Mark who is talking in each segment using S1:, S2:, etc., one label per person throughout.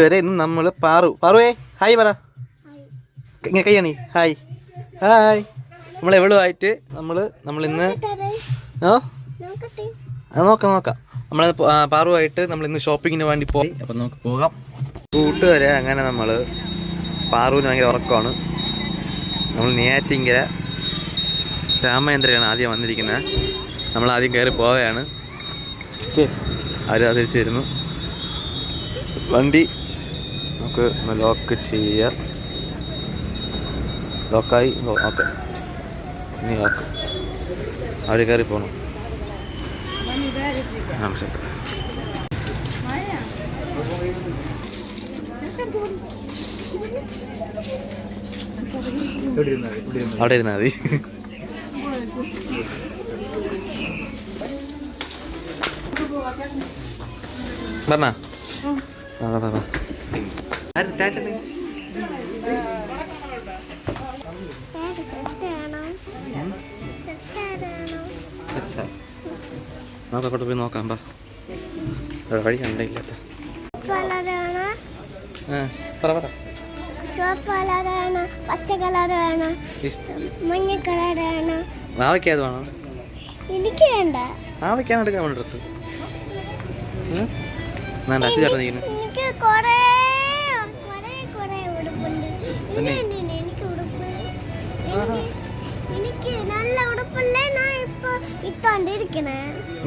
S1: ഇതുവരെ ഇന്ന് നമ്മൾ പാറു. പാറുവേ ഹായ് പറ. ഇങ്ങനെ കൈയണി. ഹായ്. ഹായ്. നമ്മൾ എവളുമായിട്ട് നമ്മൾ നമ്മൾ ഇന്ന് ഓ? അത് നോക്കാം നോക്കാം. നമ്മൾ പാറുമായിട്ട് നമ്മൾ ഇന്ന് ഷോപ്പിങ്ങിന് വേണ്ടി പോയി. അപ്പം നമുക്ക് പോകാം. കൂട്ടുകാരെ അങ്ങനെ നമ്മൾ പാറുവിന് ഭയങ്കര ഉറക്കമാണ്. നമ്മൾ നെയ്യാറ്റിങ്കര രാമേന്ദ്രയാണ് ആദ്യം വന്നിരിക്കുന്നത്. നമ്മൾ ആദ്യം കയറി പോവുകയാണ്. ഓക്കെ. അവർ തിരിച്ചു വരുന്നു. വണ്ടി നമുക്ക് ഒന്ന് ലോക്ക് ചെയ്യാം ലോക്കായി ഓക്കെ ഇനി ലോക്ക് അവർ കയറി പോകണം ആ ശരി അവിടെ ഇരുന്നാൽ മതി പറഞ്ഞ നമുക്ക് അങ്ങോട്ട് പോയി നോക്കാം ബാ. വഴി കണ്ടില്ലാത്ത പറ പറ
S2: ചുവപ്പ് പച്ച മഞ്ഞ
S1: നാവയ്ക്ക് അത് വേണം
S2: എനിക്ക് വേണ്ട
S1: നാവയ്ക്കാണ് എടുക്കാൻ വേണ്ട ഡ്രസ്സ് ഞാൻ ചേട്ടൻ
S2: എനിക്ക് കൊറേ കൊറേ ഉടുപ്പുണ്ട്
S1: തന്നെ?
S2: ഇനി എനിക്ക് ഉടുപ്പ് എനിക്ക് എനിക്ക് നല്ല ഉടുപ്പല്ലേ ഞാൻ ഇപ്പൊ ഇത്തോണ്ടിരിക്കണേ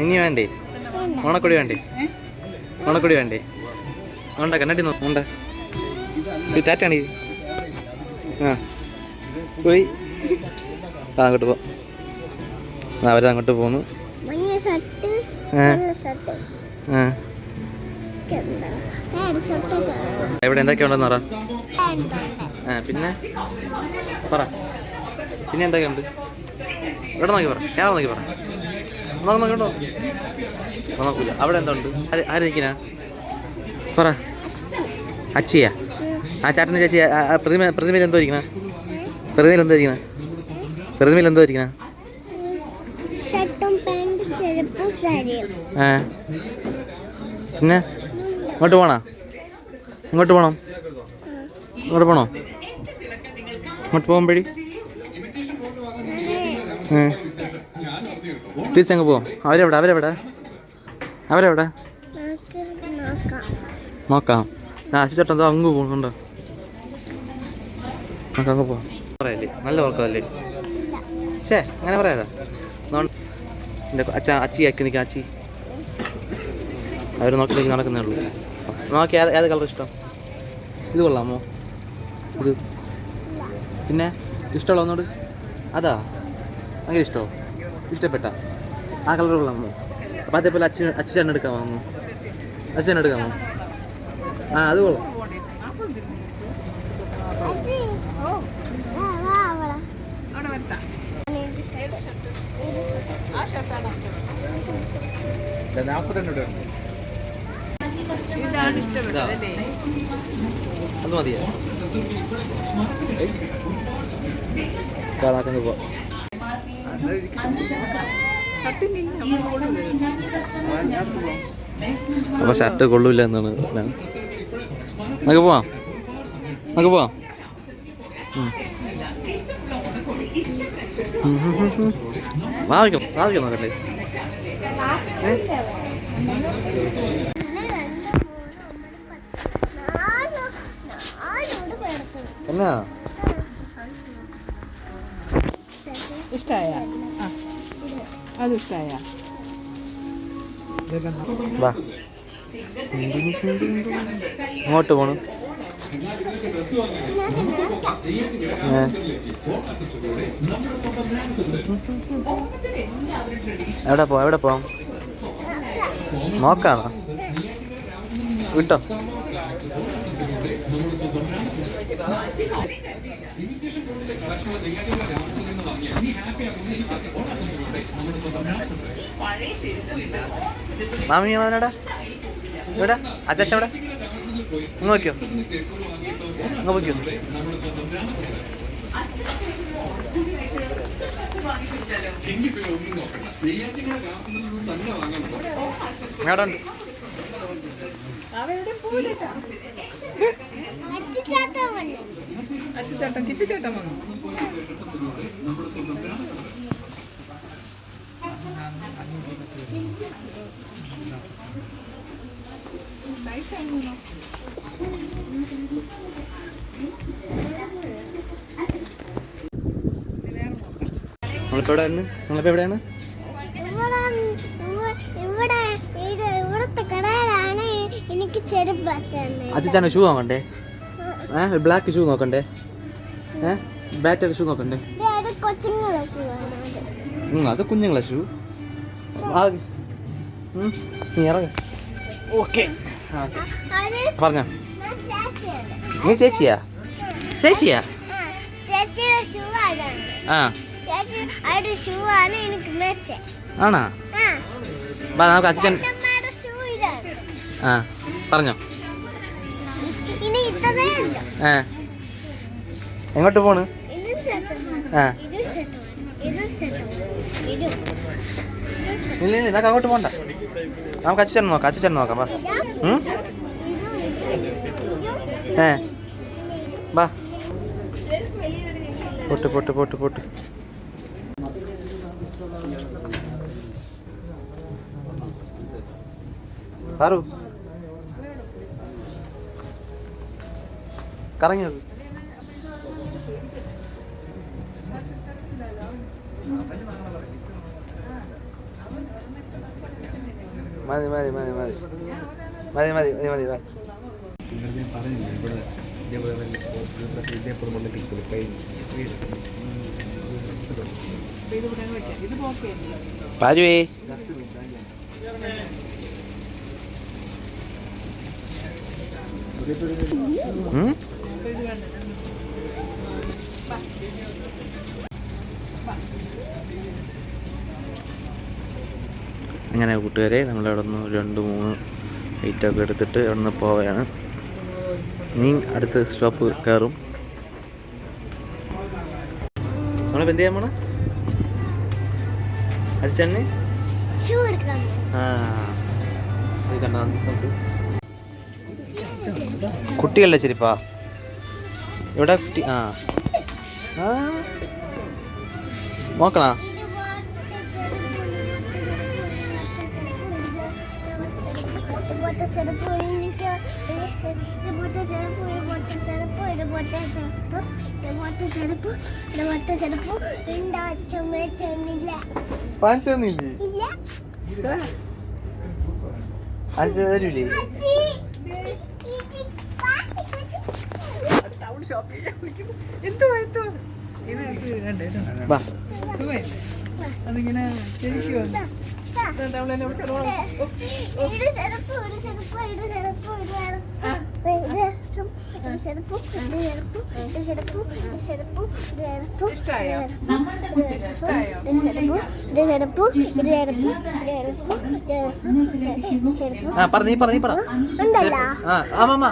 S1: ഇനി വേണ്ടേ?
S2: വേണ്ട.
S1: ഓണക്കൊടി വേണ്ടേ? ഓണക്കൊടി വേണ്ടേ? ഉണ്ട കണ്ണട്ടി നോണ്ട ടാറ്റാണ് ആ. പോയി. ആ അങ്ങോട്ട് പോ. അവരത് അങ്ങോട്ട് പോന്നു. എവിടെ എന്തൊക്കെയുണ്ടെന്ന് പറ. പിന്നെ? പറ. പിന്നെ എന്തൊക്കെയുണ്ട് ഇവിടെ നോക്കി പറ. ഞാൻ നോക്കി പറ. നോക്ക് നോക്കി കേട്ടോ നോക്കൂല. അവിടെ എന്തുണ്ട് ആര് ആര് നിൽക്കുന്ന പറ. അച്ചിയാ ആ ചാട്ടന്റെ ചേച്ചി പ്രതിമ പ്രതിമയിൽ എന്തോ ഇരിക്കണ? പ്രതിമയിൽ എന്തോ ഇരിക്കണ? പ്രതിമയിൽ എന്തോ ഇരിക്കണ? പിന്നെ? ഇങ്ങോട്ട് പോണോ? ഇങ്ങോട്ട് പോണോ? ഇങ്ങോട്ട് പോണോ? ഇങ്ങോട്ട് വഴി തിരിച്ചങ്ങ് പോവാം അവരെവിടെ അവരെവിടെ? അവരെവിടെ?
S2: നോക്കാം.
S1: അശുചേട്ടൻ എന്തോ അങ്ങ് പോകുന്നുണ്ടോ നമുക്ക് അങ്ങ് പോവാം പറയല്ലേ? നല്ല ഉറക്കമല്ലേ? ഛേ അങ്ങനെ പറയാതാ. എന്റെ അച്ഛ അച്ചി ആക്കി നിൽക്കാം അച്ചി. അവർ നോക്കി നോക്കി നടക്കുന്നേ ഉള്ളൂ. നോക്കി ഏത് ഏത് കളർ ഇഷ്ടം? ഇത് കൊള്ളാമോ? ഇത് പിന്നെ ഇഷ്ടമുള്ള ഒന്നോട്? അതാ. ഭയങ്കര ഇഷ്ടമോ ഇഷ്ടപ്പെട്ട. ആ കളർ കൊള്ളാമോ അപ്പം അതേപോലെ അച്ഛൻ അച്ഛൻ എടുക്കാമോ ഒന്ന് അച്ഛൻ എടുക്കാമോ ആ അത് കൊള്ളാം.
S2: ഇതാണ് ഓ വാ വാ
S1: അത് മതിയോ കാണാക്കങ്ങ് പോ അപ്പൊ ഷർട്ട് കൊള്ളൂല എന്നാണ് നമുക്ക് പോവാം നമുക്ക് പോവാം. വാദിക്കാം വാദിക്കാം നോക്കട്ടെ എന്നാ
S3: ഇഷ്ടായ? ആ. അത് ഇഷ്ടായ.
S1: വാ. അങ്ങോട്ട് പോണു. എവിടെ പോ എവിടെ പോവാം? നോക്കാണോ? വിട്ടോ. മാമി മാമനോടാ ഇവിടെ അച്ചാച്ച അവിടെ ഇങ്ങ് നോക്കിയോ ഇങ്ങ് നോക്കിയോ അവിടെ
S3: അച്ചുചാട്ടം
S2: നമ്മളിപ്പോ എവിടെയാണ് നമ്മളിപ്പോ എവിടെയാണ്? അച്ഛച്ചാണ് ഷൂ വാങ്ങണ്ടേ ഏഹ് ബ്ലാക്ക് ഷൂ നോക്കണ്ടേ? ഏഹ് ബാറ്ററി ഷൂ നോക്കണ്ടേ? അത്. കുഞ്ഞുങ്ങളെ ഷൂ നീ ഇറങ്ങ. ഓക്കെ. പറഞ്ഞ. നീ ചേച്ചിയാ? ചേച്ചിയാ?
S1: ആ ആണോ.
S2: നമുക്ക് അച്ഛൻ ആ പറഞ്ഞോ. എങ്ങോട്ട് പോണ്? ഇല്ല ഇല്ല നമുക്ക് അങ്ങോട്ട് പോണ്ട. നമുക്ക് അച്ഛൻ നോക്കാം അച്ഛൻ നോക്കാം വാ. വാ. പൊട്ട് പൊട്ട് പൊട്ട് പൊട്ട്. സാറു. കറങ്ങി നോക്ക് മതി മതി മതി. മതി മതി മതി മതി മതി.
S3: ഓക്കെ
S2: പാജുവേ? അങ്ങനെ കൂട്ടുകാരെ നമ്മളവിടെ നിന്ന് രണ്ട് മൂന്ന് ഐറ്റമൊക്കെ എടുത്തിട്ട് അവിടെ നിന്ന് പോവുകയാണ്. ഇനി അടുത്ത സ്റ്റോപ്പ് കയറും. നമ്മളിപ്പോൾ എന്ത് ചെയ്യാൻ പോണ? അച്ഛന്. കുട്ടികളുടെ ചെരുപ്പാ? ഇവിടെ ആ. നോക്കണ.
S1: ചെന്നില്ലേ അച്ഛൻ
S2: തരൂലേ?
S3: അവൾ ഷോപ്പിൽ വിളിക്കുന്നു ഇഷ്ടായോ
S2: ആ പറഞ്ഞീ പറഞ്ഞീ പറ ആ മാമ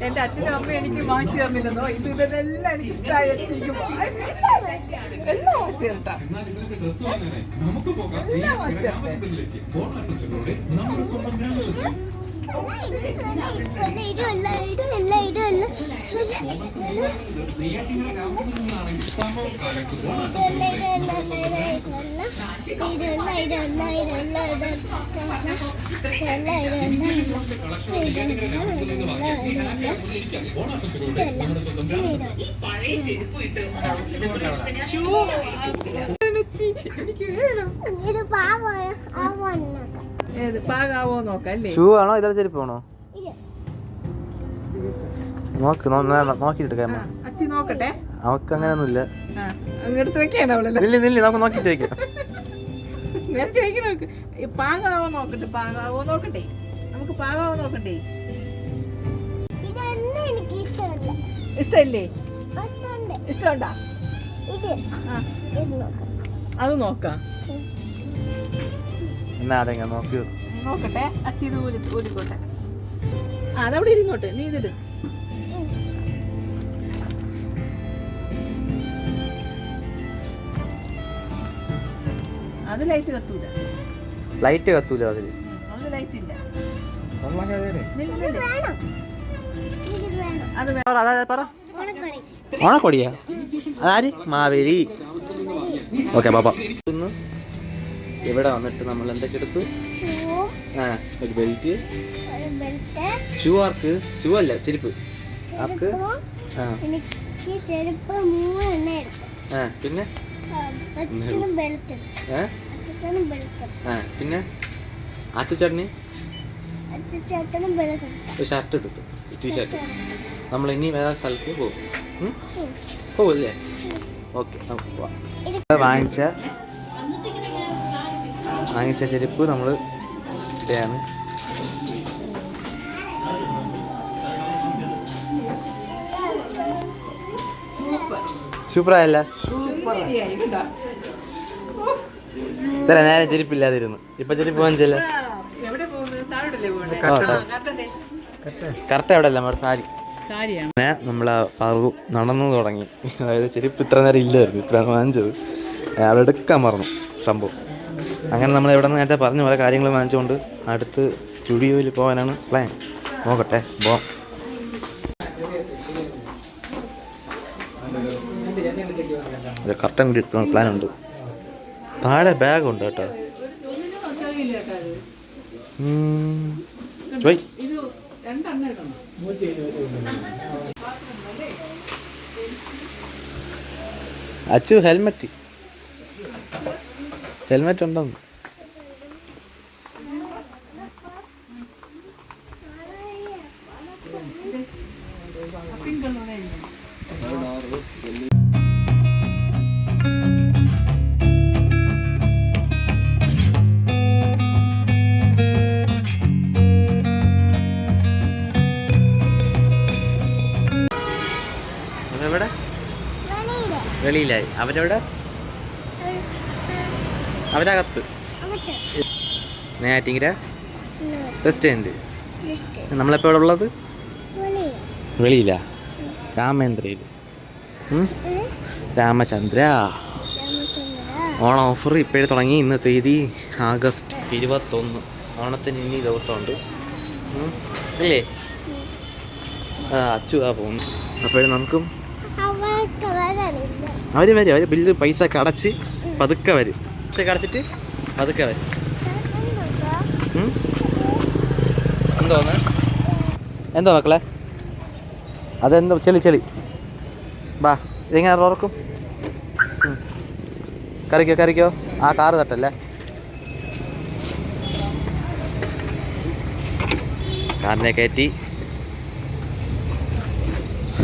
S3: എന്റെ അച്ഛനും അമ്മയും എനിക്ക് വാങ്ങിച്ചു തന്നില്ലെന്നോ? ഇത് ഇതെല്ലാം എനിക്ക് ഇഷ്ടമായി എല്ലാം വാങ്ങിച്ചു തരട്ടാ എല്ലാം വാങ്ങിച്ചു തരട്ടെ എനിക്ക് വേണം.
S1: ഇത് പാവ
S3: ആ വണ്ണൊക്കെ.
S2: ഷൂ ആണോ? ഇതല്ല
S1: ചെരുപ്പാണോ
S2: നോക്ക്
S3: നോക്കിട്ട്. നോക്കട്ടെ
S2: അവക്ക്
S3: അങ്ങനെ ഒന്നുമില്ല ഇല്ല
S2: നില്ല നമുക്ക് നോക്കിട്ട് വെക്കാം.
S3: നേരത്തെ നോക്ക്. നോക്കട്ടെ നോക്കട്ടെ. നമുക്ക് നോക്കട്ടെ അത് നോക്കാം.
S2: നാരങ്ങ നോക്കി.
S3: നോക്കട്ടെ. അച്ഛ ഇത് ഊരിക്കോട്ടെ. അതവിടെ ഇരുന്നോട്ടെ. നീ ഇതിട് അത് ലൈറ്റ് കത്തൂല.
S1: ലൈറ്റ് കത്തൂല അതിൽ.
S3: ലൈറ്റ് ഇല്ല.
S1: ഓണക്കൊടിയാ? അതാര് മാവേലി. ഓക്കെ ബാബ ഇവിടെ വന്നിട്ട് നമ്മൾ എന്തൊക്കെ എടുത്തു? ആ ഒരു ബെൽറ്റ് ഷൂ ആർക്ക് ഷൂ അല്ല ചെരുപ്പ്. ആർക്ക് ആ.
S2: ചെരുപ്പ് മൂന്നെണ്ണ എടുത്തു
S1: ആ പിന്നെ? ആ പിന്നെ ഒരു ഷർട്ട് എടുത്തു. ടീഷർട്ട് നമ്മൾ ഇനി വേറെ സ്ഥലത്ത് പോകും? പോവല്ലേ? ഓക്കെ നമുക്ക് പോവാം. വാങ്ങിച്ച വാങ്ങിച്ച ചെരുപ്പ് നമ്മൾ ഇതാണ്. സൂപ്പറായല്ല?
S3: ശരിയായി, കണ്ടോ?
S1: ഇത്ര നേരം ചെരുപ്പില്ലാതിരുന്നു. ഇപ്പൊ ചെരുപ്പ് വാങ്ങിച്ചല്ല? കറക്റ്റ്. എവിടെ അല്ല? സാരി? അങ്ങനെ നമ്മൾ ആ പറവു നടന്നു തുടങ്ങി. അതായത് ചെരുപ്പ് ഇത്ര നേരം ഇല്ലായിരുന്നു ഇത്ര വാങ്ങിച്ചത്. അയാളെടുക്കാൻ മറന്നു സംഭവം. അങ്ങനെ നമ്മൾ ഇവിടെ നേരത്തെ പറഞ്ഞ പോലെ കാര്യങ്ങൾ വാങ്ങിച്ചുകൊണ്ട് അടുത്ത് സ്റ്റുഡിയോയിൽ പോകാനാണ് പ്ലാൻ നോക്കട്ടെ പോവാം കർട്ടൻ കൂടി പ്ലാൻ ഉണ്ട്. താഴെ ബാഗ് ഉണ്ട് കേട്ടോ. അച്ചു ഹെൽമെറ്റ്. ഹെൽമെറ്റ് ഉണ്ടോ വെളിയിലായി. അവരെവിടെ? അവരകത്ത്. നെയ്യാറ്റിങ്കര നമ്മളിപ്പോൾ ഇവിടെ ഉള്ളത് വെളിയില? രാമേന്ദ്രയിൽ. രാമചന്ദ്ര. ഓണം ഓഫർ ഇപ്പോഴേ തുടങ്ങി ഇന്ന് തീയതി ആഗസ്റ്റ് ഇരുപത്തൊന്ന്. ഓണത്തിന് ഇനി ദിവസമുണ്ട്. അല്ലേ അച്ചു ആ പോകുന്നു. അപ്പോഴും നമുക്കും അവർ വരും. അവർ ബില്ല് പൈസ ഒക്കെ അടച്ച് പതുക്കെ വരും. പൈസ കടച്ചിട്ട് പതുക്കെ വരും? എന്തോന്ന് എന്തോ മക്കളെ? അതെന്തോ? ചെളി ചെളി. ബാ ഇതെങ്ങനെ ഉം. കറിക്കോ കറിക്കോ? ആ കാറ് തട്ടല്ലേ? കാറിനെ കയറ്റി.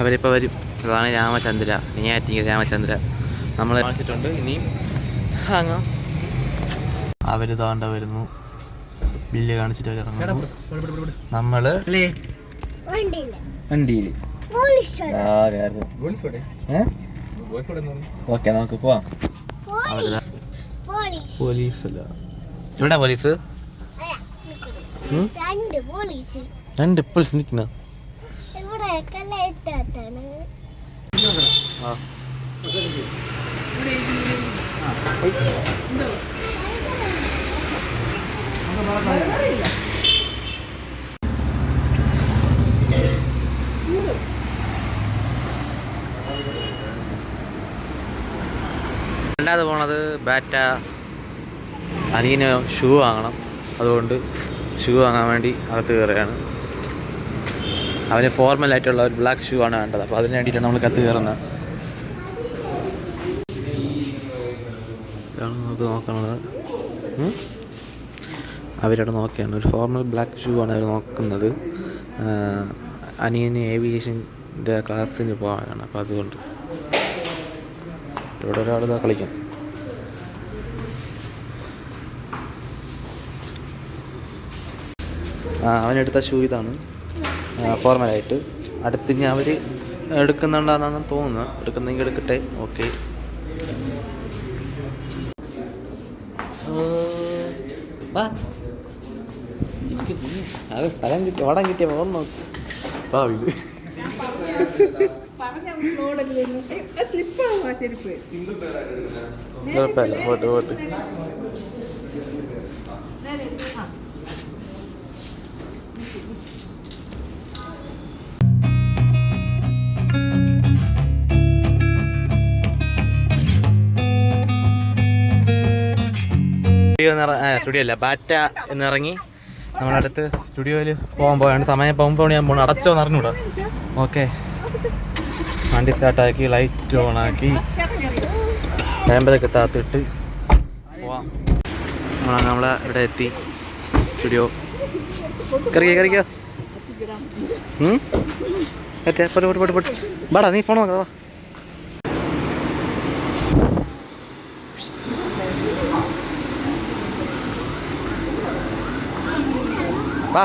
S1: അവരിപ്പോൾ വരും. അതാണ് രാമചന്ദ്ര. നെയ്യാറ്റിങ്ങൽ രാമചന്ദ്ര. നമ്മൾ കാണിച്ചിട്ടുണ്ട് ഇനിയും അങ്ങ് അവർ താണ്ട വരുന്നു. ബില്ല് കാണിച്ചിട്ട് അവർ ഇറങ്ങുന്നു. നമ്മൾ വണ്ടിയിൽ. ഓക്കെ നമുക്ക് പോവാം.
S2: പോലീസ്. പോലീസ്.
S1: പോലീസ്? അല്ല എവിടെ പോലീസ്.
S2: രണ്ട് പോലീസ്.
S1: രണ്ട് പോലീസ് നിൽക്കുന്ന ആ. രണ്ടാമത് പോണത് ബാറ്റ അനിയന് ഷൂ വാങ്ങണം. അതുകൊണ്ട് ഷൂ വാങ്ങാൻ വേണ്ടി അകത്ത് കയറുകയാണ്. അവന് ഫോർമൽ ആയിട്ടുള്ള ഒരു ബ്ലാക്ക് ഷൂ ആണ് വേണ്ടത്. അപ്പോൾ അതിന് വേണ്ടിയിട്ടാണ് നമ്മൾ കത്ത് കയറുന്നത് ഇതാണ് നമുക്ക് നോക്കണത്. അവരവിടെ നോക്കിയാണ്. ഒരു ഫോർമൽ ബ്ലാക്ക് ഷൂ ആണ് അവർ നോക്കുന്നത്. അനിയന് ഏവിയേഷന്റെ ക്ലാസ്സിന് പോകാനാണ് അപ്പോൾ അതുകൊണ്ട് ഇവിടെ ഒരാൾ ഇതാ കളിക്കും. അവനെടുത്ത ഷൂ ഇതാണ്. ഫോർമലായിട്ട് അടുത്ത് ഇനി അവർ എടുക്കുന്നുണ്ടെന്നാണ് തോന്നുന്നത്. എടുക്കുന്നെങ്കിൽ എടുക്കട്ടെ. ഓക്കെ വാ. എനിക്ക്. അത് സ്ഥലം കിട്ടി ഓടാൻ കിട്ടിയ ഓർമ്മ നോക്കി. വാ ഇത്. കുഴപ്പമില്ല പോട്ട് പോട്ട്. സ്റ്റുഡിയോ സ്റ്റുഡിയോ അല്ല ബാറ്റ എന്നിറങ്ങി നമ്മുടെ അടുത്ത് സ്റ്റുഡിയോയിൽ പോകാൻ പോയാണ് സമയം പോകുമ്പോൾ ഞാൻ പോകണം അടച്ചോ എന്ന് അറിഞ്ഞൂടാ ഓക്കെ. വണ്ടി സ്റ്റാർട്ടാക്കി ലൈറ്റ് ഓൺ ആക്കി. ക്യാമ്പതൊക്കെ താത്തിട്ട് പോവാം. നമ്മളെ ഇവിടെ എത്തി. സ്റ്റുഡിയോ. കറിയോ കറിയോ പറ്റേ പോട്ട് പോട്ട് പോട്ട് വാടാ നീ ഫോൺ നോക്കാം വാ. വാ.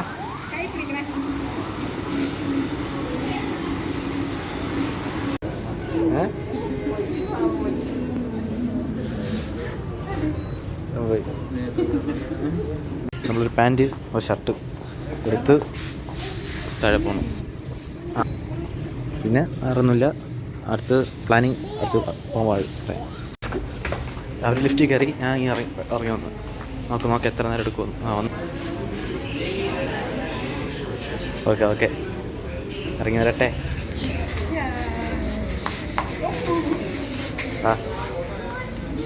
S1: നമ്മളൊരു പാന്റ് ഒരു ഷർട്ട് എടുത്ത് താഴെ പോകണം ആ. പിന്നെ വേറൊന്നുമില്ല. അടുത്ത് പ്ലാനിങ് അടുത്ത് പോകാൻ അവർ ലിഫ്റ്റിൽ കയറി ഞാൻ ഇറങ്ങി ഇറങ്ങി വന്നു. നോക്ക് നോക്ക് എത്ര നേരം എടുക്കുമെന്ന്. ആ വന്നു. Okay okay. ഇറങ്ങി വരട്ടെ. ആ.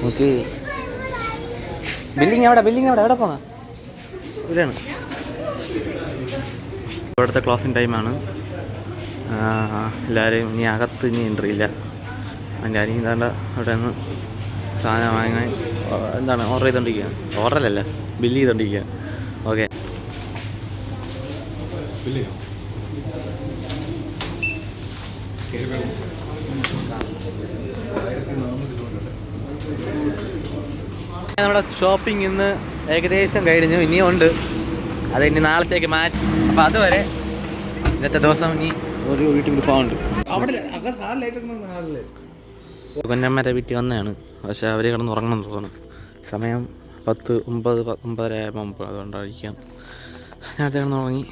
S1: നോക്കി. ബില്ലിങ് എവിടെ? ബില്ലിങ് എവിടെ? എവിടെ പോകാം ഇവിടെയാണ്. ഇവിടുത്തെ ക്ലോസിങ് ടൈമാണ് എല്ലാവരെയും ഇനി അകത്ത് ഇനി എൻട്രി ഇല്ല. അരി ഇതാണ്ട് അവിടെ നിന്ന് സാധനം വാങ്ങാൻ എന്താണ് ഓർഡർ ചെയ്തുകൊണ്ടിരിക്കുക ഓർഡറല്ല ബില്ല് ചെയ്തോണ്ടിരിക്കുക ഓക്കെ നമ്മുടെ ഷോപ്പിംഗ് ഇന്ന് ഏകദേശം കഴിഞ്ഞു ഇനിയും ഉണ്ട്. അത് ഇനി നാളത്തേക്ക് മാറ്റി അപ്പം അതുവരെ ഇന്നത്തെ ദിവസം ഇനി ഒരു വീട്ടിൽ പോകുന്നുണ്ട് പൊന്നമ്മരെ വീട്ടിൽ വന്നതാണ്. പക്ഷെ അവർ കിടന്ന് ഉറങ്ങണം തോന്നുന്നു. സമയം പത്ത് ഒമ്പത് ഒമ്പതര ആയപ്പോൾ അതുകൊണ്ടായിരിക്കാം. നേരത്തെ കിടന്ന് ഉറങ്ങി.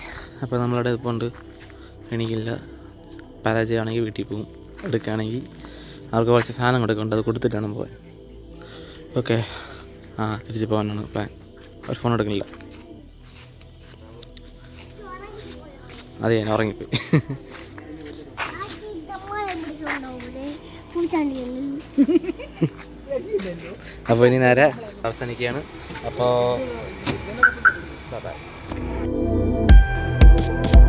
S1: അപ്പോൾ നമ്മളവിടെ ഇപ്പോൾ ഉണ്ട് എണീക്കില്ല പരാജയമാണെങ്കിൽ വീട്ടിൽ പോകും എടുക്കുകയാണെങ്കിൽ അവർക്ക് കുറച്ച് സാധനം കൊടുക്കുന്നുണ്ട് അത് കൊടുത്തിട്ടാണ് പോകാൻ ഓക്കെ. ആ തിരിച്ച് പോകാനാണ് പ്ലാൻ. ഒരു ഫോൺ എടുക്കുന്നില്ല അതെ ഞാൻ ഉറങ്ങിപ്പോയി. അപ്പോൾ ഇനി നേരെ അവസാനിക്കുകയാണ്. അപ്പോൾ ബൈ You